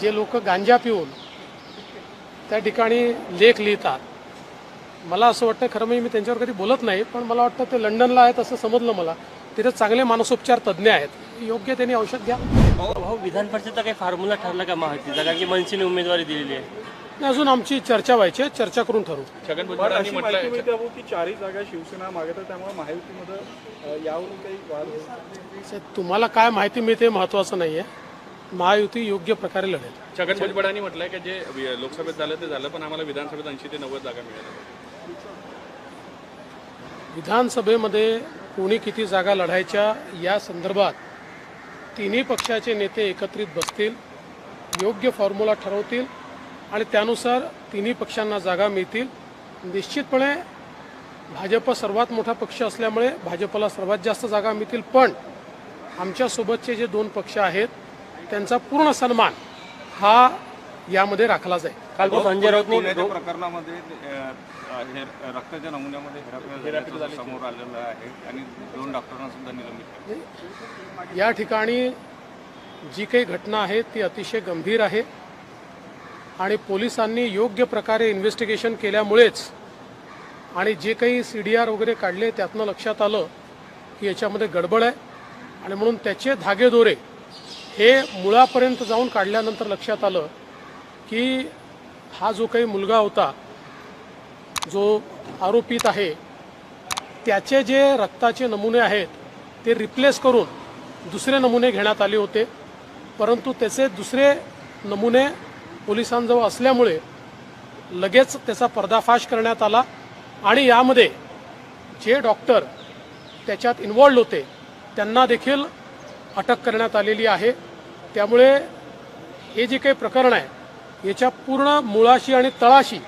जे लोक गांजा पिऊन त्या ठिकाणी लेख लिहितात. मला असं वाटतं खरं म्हणजे मी त्यांच्यावर कधी बोलत नाही पण मला वाटतं ते लंडनला आहेत असं समजलं मला. तिथे चांगले मानसोपचार तज्ज्ञ आहेत. योग्य त्यांनी औषध घ्या. भाऊ विधान परिषदचा काही फॉर्म्युला ठरला का माहितीचा कारण की मनसेने उमेदवारी दिलेली आहे. अजून आमची चर्चा व्हायची आहे. चर्चा करून ठरवू. पण अशी माहिती मिळते की चारही जागा शिवसेना मागत आहे त्यामुळे महायुतीमध्ये अ, यावरून काही वाद होऊ शकतो. साहेब, तुम्हाला काय माहिती मिळते महत्वाचं नाही आहे महायुती योग्य प्रकारे लढेल. छगन भुजबळांनी म्हटलंय की जे वि- लोकसभेत झालं ते झालं पण आम्हाला विधानसभेत ऐंशी ते नव्वद जागा मिळाल्या. विधानसभेमध्ये कोणी किती जागा लढायच्या या संदर्भात तिन्ही पक्षाचे नेते एकत्रित बसतील योग्य फॉर्म्युला ठरवतील आणि त्यानुसार तिन्ही पक्षांना जागा मिळतील. निश्चितपणे भाजप सर्वात मोठा पक्ष असल्यामुळे भाजपला सर्वात जास्त जागा मिळतील पण आमच्यासोबतचे जे दोन पक्ष आहेत त्यांचा पूर्ण सन्मान हा यामध्ये राखला जाईल. काल तो संजय राऊतनी पुण्याच्या प्रकरणामध्ये हे रक्ताच्या नमुन्यामध्ये समोर आलेलं आहे आणि दोन डॉक्टरांना सुद्धा निलंबित या ठिकाणी जी काही घटना आहे ती अतिशय गंभीर आहे आणि पोलिसांनी योग्य प्रकारे इन्व्हेस्टिगेशन केल्यामुळेच आणि जे काही सी डी आर वगैरे काढले त्यातनं लक्षात आलं की याच्यामध्ये गडबड आहे आणि म्हणून त्याचे धागेदोरे हे मुळापर्यंत जाऊन काढल्यानंतर लक्षात आलं की हा जो काही मुलगा होता जो आरोपित आहे त्याचे जे रक्ताचे नमुने आहेत ते रिप्लेस करून दुसरे नमुने घेण्यात आले होते. परंतु त्याचे दुसरे नमुने पोलिसांजवळ असल्यामुळे लगेच त्याचा पर्दाफाश करण्यात आला आणि यामध्ये जे डॉक्टर त्याच्यात इन्वॉल्ड होते त्यांना देखील अटक करण्यात आलेली आहे. त्यामुळे हे जे काही प्रकरण आहे याच्या पूर्ण मुळाशी आणि तळाशी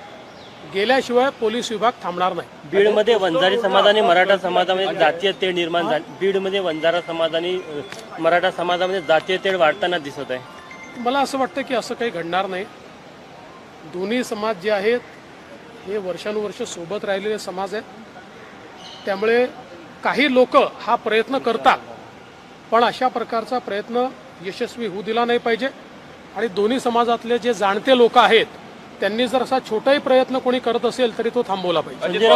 गेल्याशिवाय पोलीस विभाग थांबणार नाही. बीडमध्ये वंजारी समाज आणि मराठा समाजामध्ये जातीय तेढ निर्माण झाली. बीडमध्ये वंजारा समाज आणि मराठा समाजामध्ये जातीय तेढ वाढताना दिसत आहे. मला असं वाटतं की असं काही घडणार नाही. दोन्ही समाज जे आहेत हे वर्षानुवर्ष सोबत राहिलेले समाज आहेत. त्यामुळे काही लोक हा प्रयत्न करतात पण अशा प्रकारचा प्रयत्न यशस्वी होऊ दिला नाही पाहिजे. आणि दोन्ही समाजातले जे जाणते लोक आहेत त्यांनी जर असा छोटाही प्रयत्न कोणी करत असेल तरी तो थांबवला पाहिजे. अंजली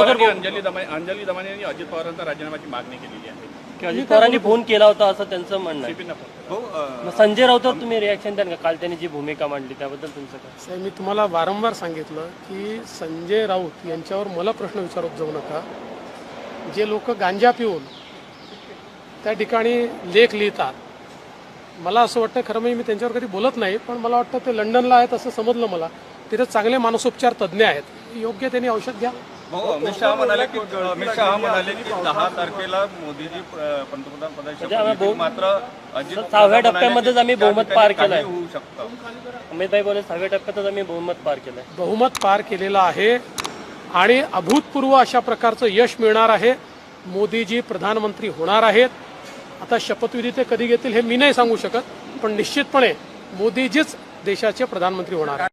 दमानी अंजली दमानी यांनी अजित पवारांचा राजीनाम्याची मागणी केलेली आहे. की अजित पवारांनी फोन केला होता असं त्यांचं म्हणणं आहे. संजय राऊतवर तुम्ही रिॲक्शन द्याल का? काल त्यांनी जी भूमिका मांडली त्याबद्दल तुमचं काय? साहेब मी तुम्हाला वारंवार सांगितलं की संजय राऊत यांच्यावर मला प्रश्न विचारत जाऊ नका. जे लोक गांजा पिऊन त्या ठिकाणी लेख लिहितात मला असं वाटतं खरं म्हणजे मी त्यांच्यावर कधी बोलत नाही पण मला वाटतं ते लंडनला आहेत असं समजलं मला. तिथे चांगले मानसोपचार तज्ज्ञ आहेत. योग्य त्यांनी औषध घ्या. भाऊ अमित शहा म्हणाले की अमित शहा म्हणाले की दहा तारखेला मोदीजी पंतप्रधान पदाची म्हणजे मात्र सहाव्या टप्प्यामध्येच आम्ही बहुमत पार केलंय. होऊ शकतं. अमितभाई बोले सहाव्या टप्प्यातच आम्ही बहुमत पार केलंय. बहुमत पार केलेलं आहे आणि अभूतपूर्व अशा प्रकारचं यश मिळणार आहे. मोदीजी प्रधानमंत्री होणार आहेत. आता शपथविधी ते कधी घेतील हे मी नाही सांगू शकत पण निश्चितपणे मोदीजीच देशाचे प्रधानमंत्री होणार